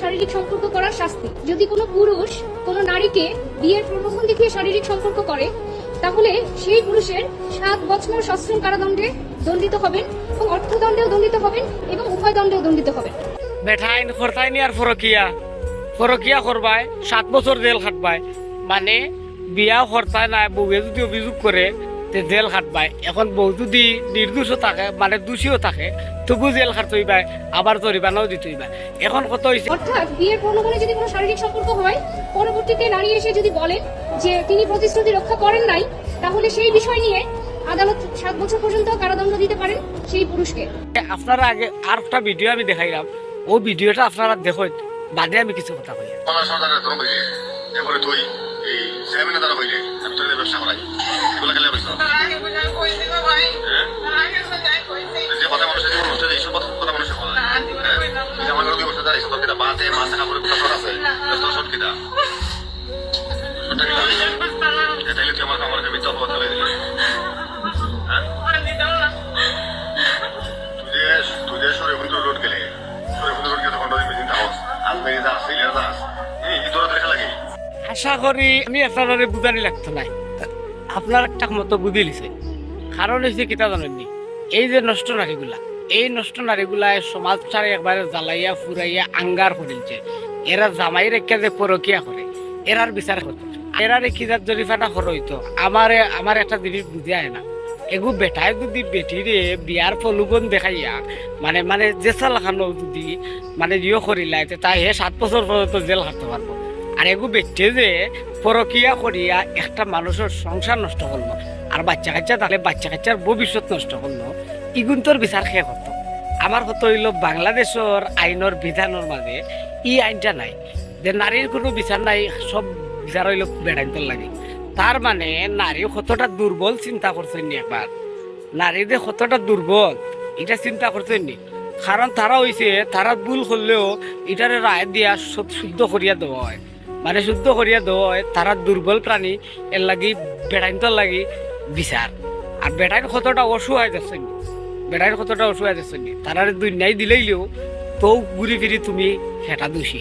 শারীরিক সম্পর্ক করার শাস্তি। যদি কোনো পুরুষ কোনো নারীকে বিয়ের প্রলোভন দেখিয়ে শারীরিক সম্পর্ক করে, তাহলে সেই পুরুষের সাত বছর সশ্রম কারাদণ্ডে দণ্ডিত হবেন এবং অর্থদণ্ডেও দণ্ডিত হবেন এবং উভয় দণ্ডেও দণ্ডিত হবেন। বেঠাইন খরতাইনি আর ফরকিয়া। ফরকিয়া করবাই সাত বছর জেল খাটবায়। মানে বিয়া খরতায় নাই, বউয়ে যদি অভিযোগ করে তে জেল খাটবাই এখন বউ যদি নির্দোষও থাকে মানে দোষীও থাকে তবু জেল খাটইবাই আবার জরিমানাও দিতেইবাই এখন কত হয়েছে অর্থাৎ বিয়ের প্রলোভনে যদি কোনো শারীরিক সম্পর্ক হয় পরবর্তীতে নারী এসে যদি বলেন যে তিনি প্রতিশ্রুতি রক্ষা করেন নাই তাহলে সেই বিষয় নিয়ে আদালত সাত বছর পর্যন্ত কারাদণ্ড দিতে পারেন সেই পুরুষকে। আপনারা আগে আর একটা ভিডিও আমি দেখাইলাম। ও ভিডিওটা আপনারা দেখুন বাদে আমি কিছু কথা কই তুই এই চেয়ারম্যানের দ্বারা হইলে আমি তোর ব্যবসা করাই। আশা করি আমি আপনারা বুঝানি লাগতো নাই। আপনার একটা মতো বুঝি লিছে। কারণ হয়েছে কিতা জানেননি? এই যে নষ্ট নারীগুলা, এই নষ্ট নারীগুলা সমাজটারে একবারে জ্বালাইয়া, ফুরাইয়া আঙ্গার করিলছে এরা জামাই রেখে যে পরকিয়া করে, এরার বিচার করতো। এরারে কিজার জরিফানা হরইতো, আমারে আমার একটা জিনিস বুঝে আয় না। এগু বেটায় যদি বেটিরে বিয়ার ফলুগন দেখাইয়া মানে মানে জেসা লাগানো যদি মানে ইয়ে করিলাই তাই হে সাত বছর পর্যন্ত জেল হাঁটতে পারব আর এগু বেটে যে পরকিয়া করিয়া একটা মানুষের সংসার নষ্ট করল আর বাচ্চা কাচ্চা তাহলে বাচ্চা কাচ্চার ভবিষ্যৎ নষ্ট করল ইগুন তোর বিচার খেয়ে করতো আমার কত হইল বাংলাদেশের আইনের বিধানের মাঝে ই আইনটা নাই। যে নারীর কোনো বিচার নাই, সব বিচার হইল বেড়াইতে লাগে। তার মানে নারী কতটা দুর্বল চিন্তা করছেন একবার? নারী যে কতটা দুর্বল, এটা চিন্তা করছেন নি? কারণ তারা হইছে, তারা ভুল করলেও এটারে রায় দিয়া শুদ্ধ করিয়া দেওয়া হয়। মানে শুদ্ধ করিয়া দেওয়া হয়, তারা দুর্বল প্রাণী, এর লাগি বেড়াইতে লাগি বিচার। আর বেটাইন কতটা অসহায় যাচ্ছেন বেটাইন কতটা অসহায় যাচ্ছেন তারা দুই ন্যায় দিলেইলেও তো ঘুরি ফিরি তুমি হেটা দোষী।